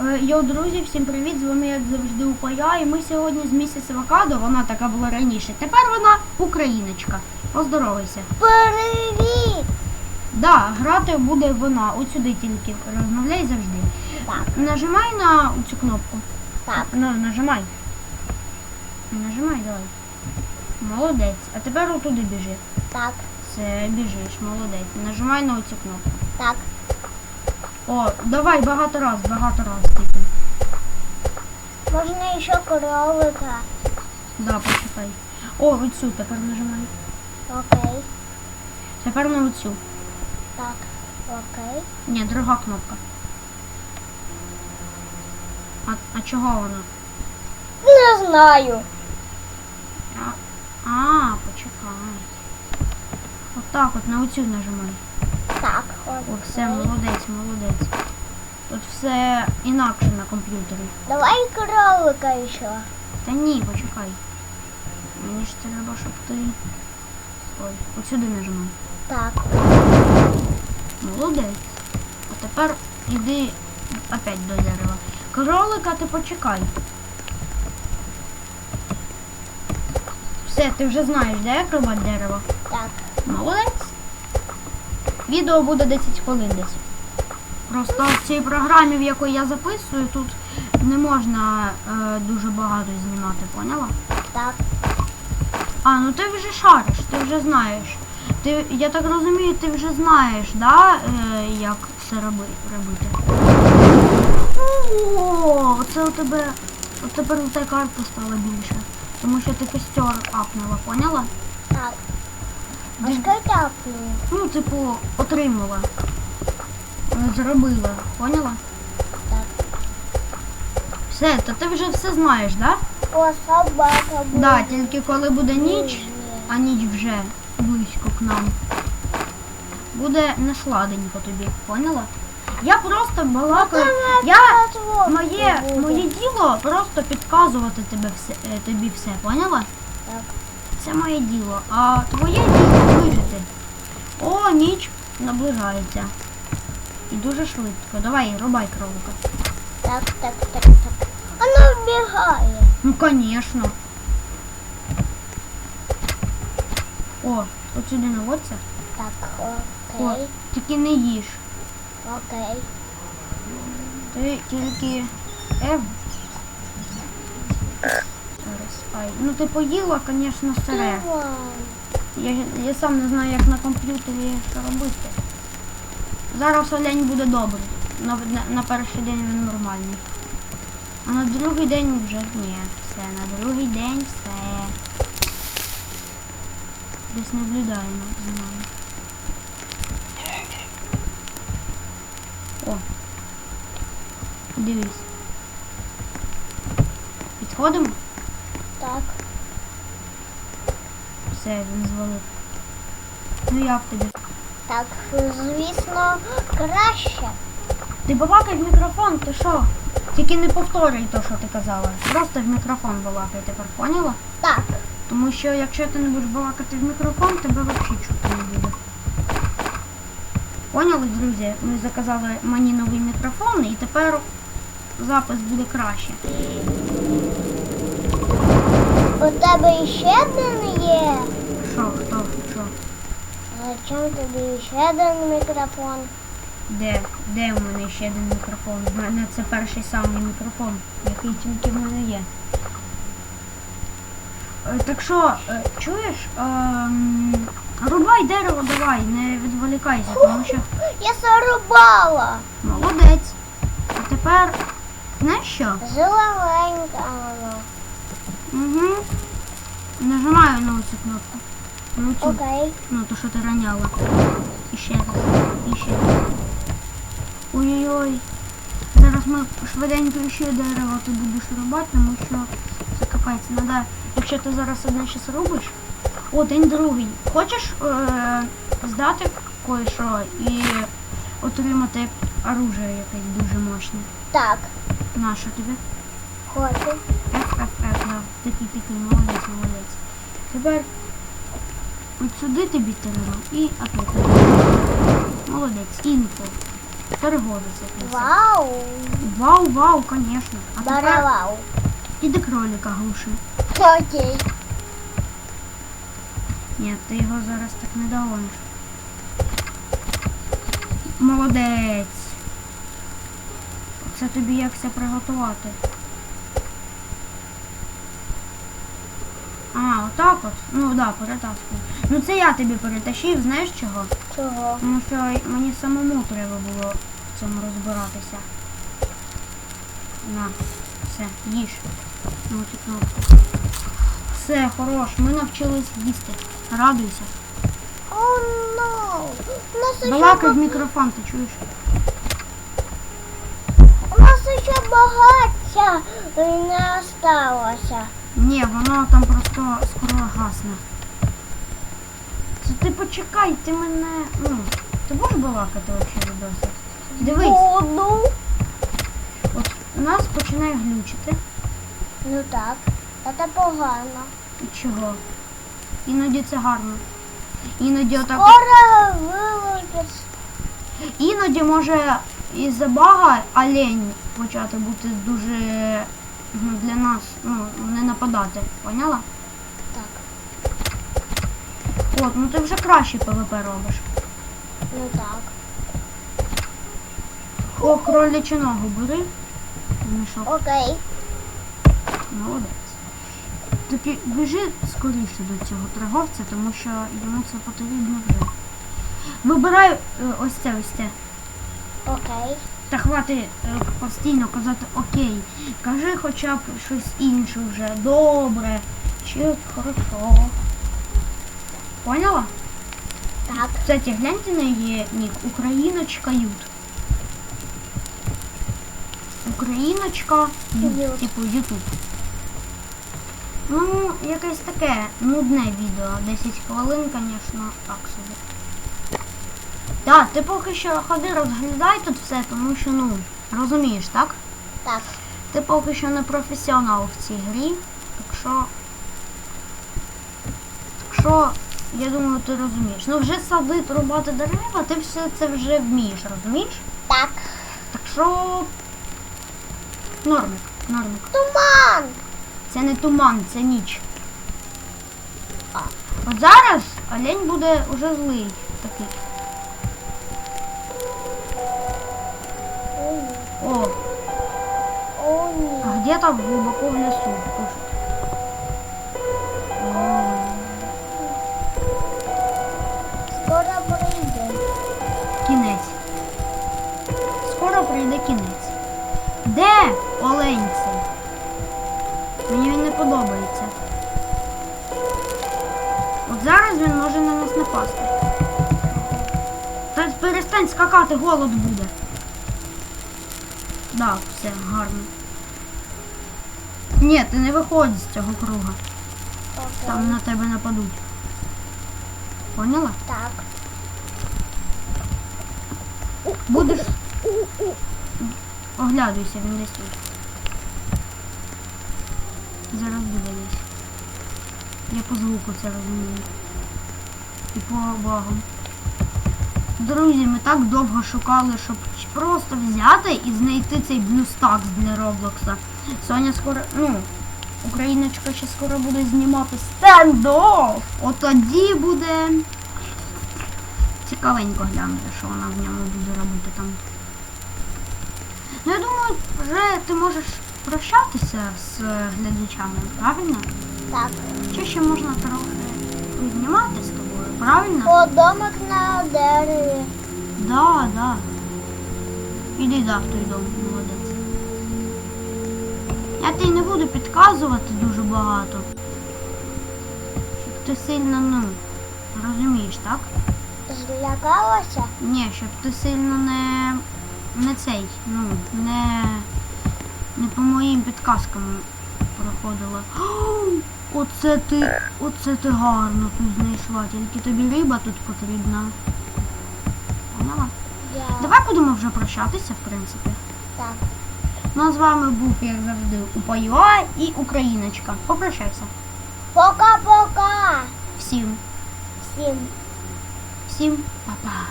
Е, Йоу, друзі, всім привіт! З вами як завжди Упая. І ми сьогодні з місяць Авокадо, вона така була раніше. Тепер вона україночка. Поздоровайся. Привіт! Да, грати буде вона. От сюди тільки розмовляй завжди. Так, Нажимай на цю кнопку. так, Ну, нажимай. Нажимай, давай. Молодець. А тепер отуди біжи. так, Все, біжиш, молодець. Нажимай на оцю кнопку. так. О, давай багато раз, багато раз тільки. Можна ще кролика. Да, почекай. О, оцю тепер нажимай. Окей. Тепер на оцю. Так, окей. Ні, друга кнопка. А, а чого вона? Не знаю. А, а почекай. Отак от на оцю нажимай. О, все, молодець, молодець. Тут все інакше на комп'ютері. Давай кролика ще. Та ні, почекай. Мені ж треба, щоб ти. Ой, от сюди нажимай. Так, Молодець. А тепер іди опять до дерева. Кролика ти почекай. Все, ти вже знаєш, де як рубати дерево? так. Молодець. Відео буде 10 хвилин десь. Просто в цій програмі, в якій я записую, тут не можна е, дуже багато знімати, поняла? Так, А, ну ти вже шариш, ти вже знаєш. Ти, я так розумію, ти вже знаєш, да, е, як все роби, робити. О, оце у тебе. От тепер у тебе карта стала більше. Тому що ти костер апнула, поняла? так. А що? Ну, типу, отримала. Е, Зробила, поняла? Так. Все, то ти вже все знаєш, да? О, собака буде. Да, тільки коли буде ніч, а ніч вже близько к нам. Буде не сладенько тобі, поняла? Я просто балакаю. Я моє, моє діло просто підказувати тебе все, е, тобі все, поняла? Так. Це моє діло. А твоє діло вижити. О, ніч наближається. І дуже швидко. Давай, рубай кролика. Так, так, так, так. Воно вбігає. Ну, конечно. О, от сюди наводься. Так, О, окей, тільки не їж. окей. Ти тільки Ев. Ай. Ну ти поїла, звісно, сире. Я, я сам не знаю, як на комп'ютері що робити. Зараз олень буде добрий. На, на, на перший день він нормальний. А на другий день вже ні. Все, на другий день все. Десь наблюдаємо за нами. О. Дивись. Підходимо? Так. Все, він звалив. Ну як тобі? Так, звісно, краще. Ти балакай в мікрофон, ти що? Тільки не повторюй то, що ти казала. Просто в мікрофон балакай тепер, поняла? Так, Тому що якщо ти не будеш балакати в мікрофон, тебе взагалі чути не буде. Поняли, друзі? Ми заказали мені новий мікрофон і тепер запис буде краще. у тебе ще один є. Що, хто, що? А чим тобі ще один мікрофон? Де? Де у мене ще один мікрофон? У мене це перший самий мікрофон, який тільки в мене є. Е, Так що, е, чуєш? Ем, рубай дерево давай, не відволікайся, тому що Я зарубала. молодець. А тепер, знаєш що? Зелененька воно. Угу. Нажимаю на оцю кнопку. На цю. Окей. Ну, то, що ти раняла. І ще раз. І ще раз. Ой-ой-ой. Зараз ми швиденько ще дерево ти будеш рубати, тому що це капець. Надо, якщо ти зараз одне щось робиш. О, день другий. Хочеш е- здати кое-що і отримати оружие якесь дуже мощне. Так, Наше тобі? хочу. Ф, Ф, Ф, да. Такий, такий, молодець, молодець. Тепер от сюди тобі треба і опять. Молодець, інфо. Переводиться. Вау. Вау. Вау, вау, конечно. А тепер Баравау. іди кролика глуши. Окей. Ні, ти його зараз так не догониш. Молодець. Це тобі як це приготувати. А, отак от? Ну да, перетаскую. Ну це я тобі перетащив, знаєш чого? Чого? Тому що мені самому треба було в цьому розбиратися. На, все, їж. Ну, ці кнопки. Все, хорош, ми навчились їсти. Радуйся. О, ну. У Балакай в мікрофон, ти чуєш? у нас ще багаття не осталося. Ні, воно там просто скоро гасне. Це ти почекай, ти мене. Ну, ти можеш балакати взагалі досі? Дивись, Буду. от у нас починає глючити. Ну так. Це погано. І Чого? Іноді це гарно. Іноді отак. Скоро вилучить. Іноді може із-за бага олень почати бути дуже для нас, ну, не нападати. Поняла? Так. От, ну ти вже краще ПВП робиш. Ну так. О, кролячу ногу бери. Мішок. Окей. Молодець. Тільки біжи скоріше до цього торговця, тому що йому це потрібно вже. Вибирай е, ось це, ось це. Окей. Та хвати е, постійно казати окей. Кажи хоча б щось інше вже. Добре. Чи хорошо. Поняла? Так. Кстати, гляньте на її нік. Україночка Ют. Україночка Ют. Ют. Типу Ютуб. Ну, якесь таке нудне відео. 10 хвилин, звісно, так собі. Так, ти поки що ходи розглядай тут все, тому що, ну, розумієш, так? Так. Ти поки що не професіонал в цій грі, так що. Так що, я думаю, ти розумієш. Ну вже садити, рубати дерева, ти все це вже вмієш, розумієш? Так. Так що. Нормик, нормик. Туман. Це не туман, це ніч. От зараз олень буде уже злий такий. Где-то глубоко в лесу Скоро прийде. Кінець. Скоро прийде кінець. Де олень цей? Мені він не подобається. От зараз він може на нас напасти. Та перестань скакати, голод буде. Да, все, гарно. Ні, ти не виходь з цього круга. Окей. Там на тебе нападуть. Поняла? Так. Будеш. Оглядуйся, він десь тут. Зараз буде десь. Я по звуку це розумію. І по багам. Друзі, ми так довго шукали, щоб просто взяти і знайти цей блюстакс для Роблокса. Соня скоро, ну, Україночка ще скоро буде знімати стендофф. От тоді буде цікавенько глянути, що вона в ньому буде робити там. Ну, я думаю, вже ти можеш прощатися з е, глядачами, правильно? Так. Чи ще можна трохи знімати з тобою, правильно? О, домик на дереві. Да, да. Іди той дом, молодець. Я тобі не буду підказувати дуже багато. Щоб ти сильно, ну, розумієш, так? Злякалася? Ні, щоб ти сильно не. не цей, ну, не. не по моїм підказкам проходила. О, Оце ти. Оце ти гарно тут знайшла. Тільки тобі риба тут потрібна. Поняла? Я. Давай будемо вже прощатися, в принципі. Так. Ну а з вами був, як завжди, Упаюа і Україночка. Попрощайся. Пока-пока. Всім. Всім. Всім па-па.